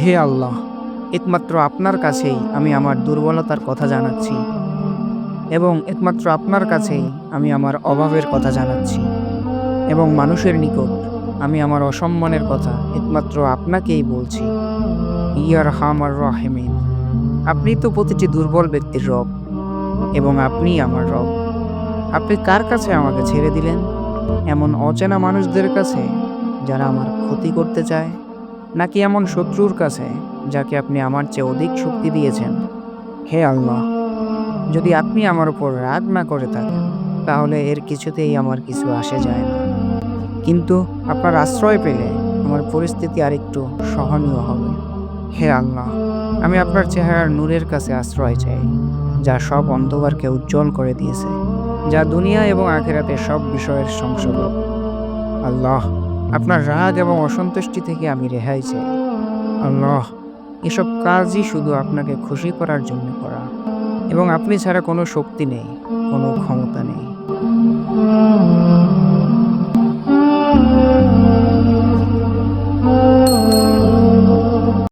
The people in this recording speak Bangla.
হে আল্লাহ, একমাত্র আপনার কাছেই আমি আমার দুর্বলতার কথা জানাচ্ছি এবং একমাত্র আপনার কাছেই আমি আমার অভাবের কথা জানাচ্ছি এবং মানুষের নিকট আমি আমার অসম্মানের কথা একমাত্র আপনাকেই বলছি। ইয়ার হামার রহেমিন, আপনি তো প্রতিটি দুর্বল ব্যক্তির রব এবং আপনিই আমার রব। আপনি কার কাছে আমাকে ছেড়ে দিলেন? এমন অচেনা মানুষদের কাছে যারা আমার ক্ষতি করতে চায়? নাকি এমন শত্রুর কাছে যাকে আপনি আমার চেয়ে অধিক শক্তি দিয়েছেন? হে আল্লাহ, যদি আপনি আমার উপর রাগ না করে থাকেন, তাহলে এর কিছুতেই আমার কিছু আসে যায় না। কিন্তু আপনার আশ্রয় পেলে আমার পরিস্থিতি আরেকটু সহনীয় হবে। হে আল্লাহ, আমি আপনার চেহারার নূরের কাছে আশ্রয় চাই, যা সব অন্ধকারকে উজ্জ্বল করে দিয়েছে, যা দুনিয়া এবং আখেরাতে সব বিষয়ের সংশোধক। আল্লাহ আপনার রাগ এবং অসন্তুষ্টি থেকে আমি রেহাই চাই। আল্লাহ, এসব কাজই শুধু আপনাকে খুশি করার জন্য করা। এবং আপনি ছাড়া কোনো শক্তি নেই, কোনো ক্ষমতা নেই।